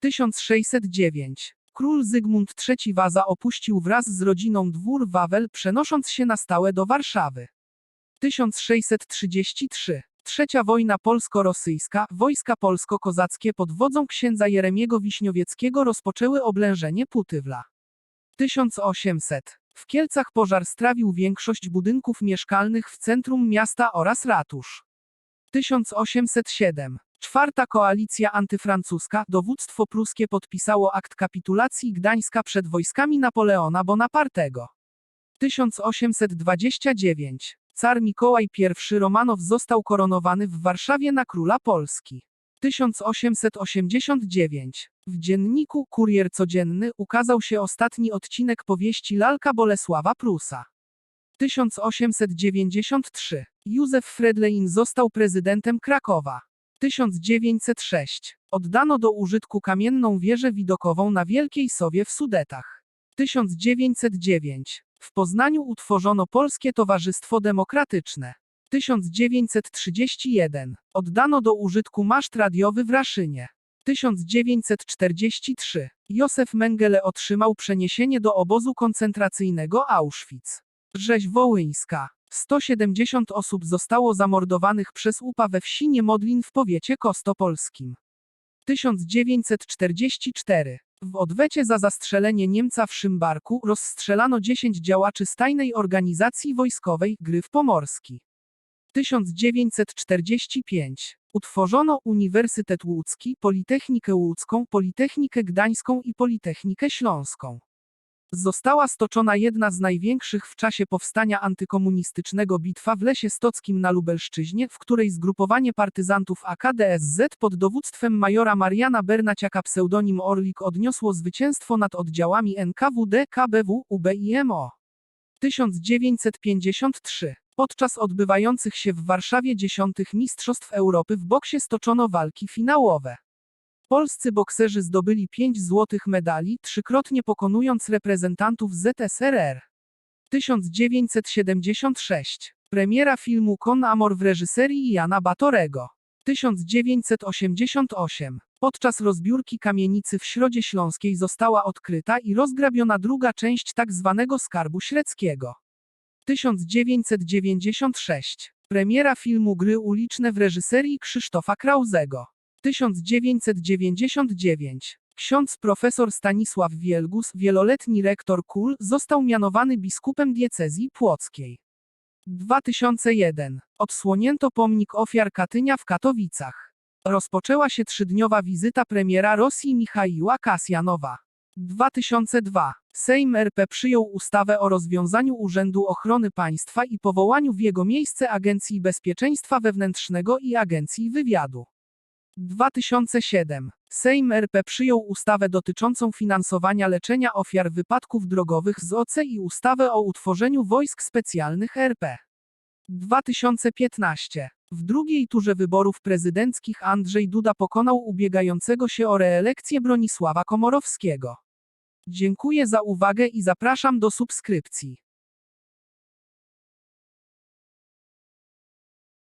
1609. Król Zygmunt III Waza opuścił wraz z rodziną dwór Wawel, przenosząc się na stałe do Warszawy. 1633. Trzecia wojna polsko-rosyjska, wojska polsko-kozackie pod wodzą księdza Jeremiego Wiśniowieckiego rozpoczęły oblężenie Putywla. 1800. W Kielcach pożar strawił większość budynków mieszkalnych w centrum miasta oraz ratusz. 1807. Czwarta koalicja antyfrancuska, dowództwo pruskie podpisało akt kapitulacji Gdańska przed wojskami Napoleona Bonapartego. 1829. Car Mikołaj I Romanow został koronowany w Warszawie na króla Polski. 1889. W dzienniku Kurier Codzienny ukazał się ostatni odcinek powieści Lalka Bolesława Prusa. 1893. Józef Fredlein został prezydentem Krakowa. 1906. Oddano do użytku kamienną wieżę widokową na Wielkiej Sowie w Sudetach. 1909. W Poznaniu utworzono Polskie Towarzystwo Demokratyczne. 1931. Oddano do użytku maszt radiowy w Raszynie. 1943. Józef Mengele otrzymał przeniesienie do obozu koncentracyjnego Auschwitz. Rzeź Wołyńska. 170 osób zostało zamordowanych przez UPA we wsi Niemodlin w powiecie kostopolskim. 1944. W odwecie za zastrzelenie Niemca w Szymbarku rozstrzelano 10 działaczy z tajnej organizacji wojskowej Gryf Pomorski. 1945. Utworzono Uniwersytet Łódzki, Politechnikę Łódzką, Politechnikę Gdańską i Politechnikę Śląską. Została stoczona jedna z największych w czasie powstania antykomunistycznego bitwa w Lesie Stockim na Lubelszczyźnie, w której zgrupowanie partyzantów AKDSZ pod dowództwem majora Mariana Bernaciaka pseudonim Orlik odniosło zwycięstwo nad oddziałami NKWD, KBW, UB i MO. 1953. Podczas odbywających się w Warszawie dziesiątych Mistrzostw Europy w boksie stoczono walki finałowe. Polscy bokserzy zdobyli 5 złotych medali, trzykrotnie pokonując reprezentantów ZSRR. 1976. Premiera filmu Con Amor w reżyserii Jana Batorego. 1988. Podczas rozbiórki kamienicy w Środzie Śląskiej została odkryta i rozgrabiona druga część tak zwanego skarbu średzkiego. 1996. Premiera filmu Gry uliczne w reżyserii Krzysztofa Krauzego. 1999. Ksiądz profesor Stanisław Wielgus, wieloletni rektor KUL, został mianowany biskupem diecezji płockiej. 2001. Odsłonięto pomnik ofiar Katynia w Katowicach. Rozpoczęła się trzydniowa wizyta premiera Rosji Michaiła Kasjanowa. 2002. Sejm RP przyjął ustawę o rozwiązaniu Urzędu Ochrony Państwa i powołaniu w jego miejsce Agencji Bezpieczeństwa Wewnętrznego i Agencji Wywiadu. 2007. Sejm RP przyjął ustawę dotyczącą finansowania leczenia ofiar wypadków drogowych z OC i ustawę o utworzeniu wojsk specjalnych RP. 2015. W drugiej turze wyborów prezydenckich Andrzej Duda pokonał ubiegającego się o reelekcję Bronisława Komorowskiego. Dziękuję za uwagę i zapraszam do subskrypcji.